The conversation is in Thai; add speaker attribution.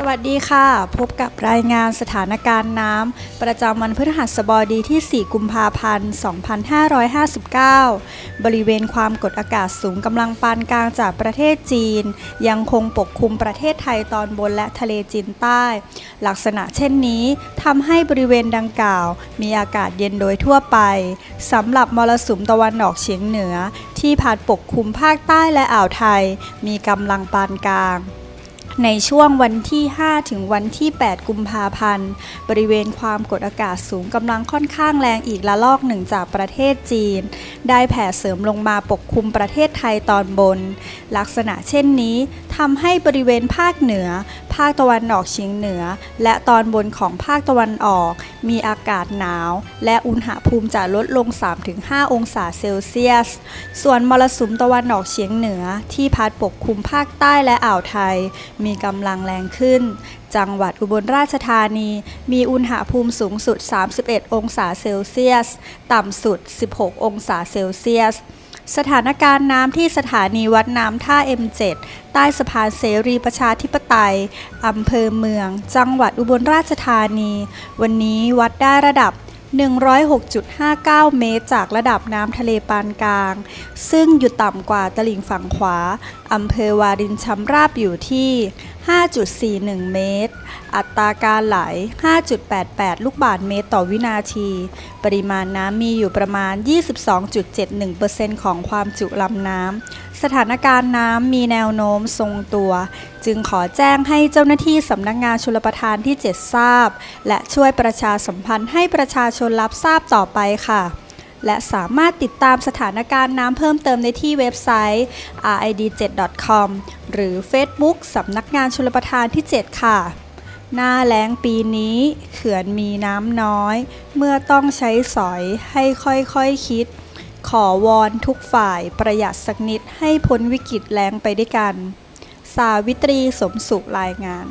Speaker 1: สวัสดีค่ะ พบกับรายงานสถานการณ์น้ำประจำวันพฤหัสบดีที่ 4 กุมภาพันธ์ 2559 บริเวณความกดอากาศสูงกำลังปานกลางจากประเทศจีน ยังคงปกคลุมประเทศไทยตอนบนและทะเลจีนใต้ ลักษณะเช่นนี้ทำให้บริเวณดังกล่าว มีอากาศเย็นโดยทั่วไปสำหรับมรสุมตะวันออกเฉียงเหนือ ที่พัดปกคลุมภาคใต้และอ่าวไทย มีกำลังปานกลาง ในช่วงวันที่ 5 ถึงวันที่ 8 กุมภาพันธ์ บริเวณความกดอากาศสูงกำลังค่อนข้างแรงอีกละลอกหนึ่งจากประเทศจีน ได้แผ่เสริมลงมาปกคลุมประเทศไทยตอนบน ลักษณะเช่นนี้ ทำให้บริเวณภาคเหนือ ภาคตะวันออกเฉียงเหนือ และตอนบนของภาคตะวันออก มีอากาศหนาว และอุณหภูมิจะลดลง 3-5 องศาเซลเซียส ส่วนมรสุมตะวันออกเฉียงเหนือ ที่พัดปกคลุมภาคใต้และอ่าวไทย มีกำลังแรงขึ้น จังหวัดอุบลราชธานี มีอุณหภูมิสูงสุด 31 องศาเซลเซียส ต่ำสุด 16 องศาเซลเซียส สถานการณ์น้ำที่สถานีวัดน้ำท่า M7 ใต้สะพานเสรีประชาธิปไตยอำเภอเมือง จังหวัดอุบลราชธานี วันนี้วัดได้ระดับ 106.59 เมตร จากระดับน้ำทะเลปานกลาง ซึ่งอยู่ต่ำกว่าตลิ่งฝั่งขวาอำเภอวารินชำราบอยู่ที่ 5.41 เมตร อัตราการไหล 5.88 ลูกบาศก์เมตรต่อวินาที ปริมาณน้ำมีอยู่ประมาณ 22.71%ของความจุลำน้ำ สถานการณ์น้ำมีแนวโน้มทรงตัว จึงขอแจ้งให้เจ้าหน้าที่สำนักงานชลประทานที่ 7 ทราบ และช่วยประชาสัมพันธ์ให้ประชาชนรับทราบต่อไปค่ะ และสามารถติดตามสถานการณ์น้ำเพิ่มเติมได้ที่เว็บไซต์ rid7.com หรือ Facebook สำนักงานชลประทานที่ 7 ค่ะ หน้าแล้งปีนี้เขื่อนมีน้ำน้อย เมื่อต้องใช้สอยให้ค่อยๆคคิด ขอวอนทุกฝ่ายประหยัดสักนิดให้พ้นวิกฤตแล้งไปด้วยกัน สาวิตรีสมสุขรายงาน